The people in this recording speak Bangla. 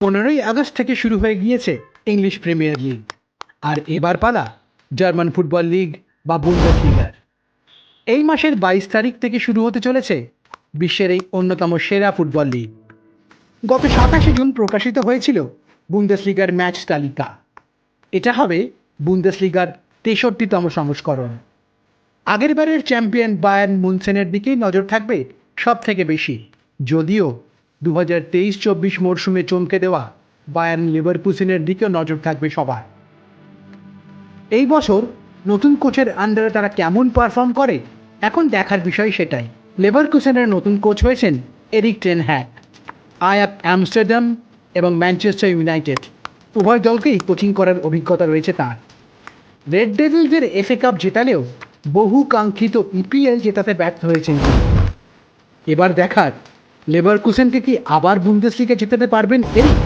পনেরোই আগস্ট থেকে শুরু হয়ে গিয়েছে ইংলিশ প্রিমিয়ার লিগ। আর এবার পালা জার্মান ফুটবল লিগ বা বুন্ডেস লিগার এই মাসের বাইশ তারিখ থেকে শুরু হতে চলেছে বিশ্বের এই অন্যতম সেরা ফুটবল লিগ। গত সাতাশে জুন প্রকাশিত হয়েছিল বুন্দেস লিগার ম্যাচ তালিকা। এটা হবে বুন্দেস লিগার তেষট্টিতম সংস্করণ। আগেরবারের চ্যাম্পিয়ন বায়ান মুনসেনের দিকেই নজর থাকবে সব থেকে বেশি, যদিও দু হাজার তেইশ চব্বিশ মরশুমে চমকে দেওয়া বায়ার্ন লিভারপুসিনের দিকেও নজর থাকবে সবার। এই বছর নতুন কোচের আন্ডারে তারা কেমন পারফর্ম করে, এখন দেখার বিষয় সেটাই। লেভারকুসেনের নতুন কোচ হয়েছেন এরিক টেন হ্যাক। আয়াক অ্যামস্টারডাম এবং ম্যানচেস্টার ইউনাইটেড। উভয় দলকেই কোচিং করার অভিজ্ঞতা রয়েছে তার। রেড ডেভিলসের এফএ কাপ জেতালেও বহু কাঙ্ক্ষিত ইপিএল জেতাতে ব্যর্থ হয়েছেন। এবার দেখার লেভারকুসেনকে কি আবার বুন্দেসলিগে জেতাতে পারবেন? এরিক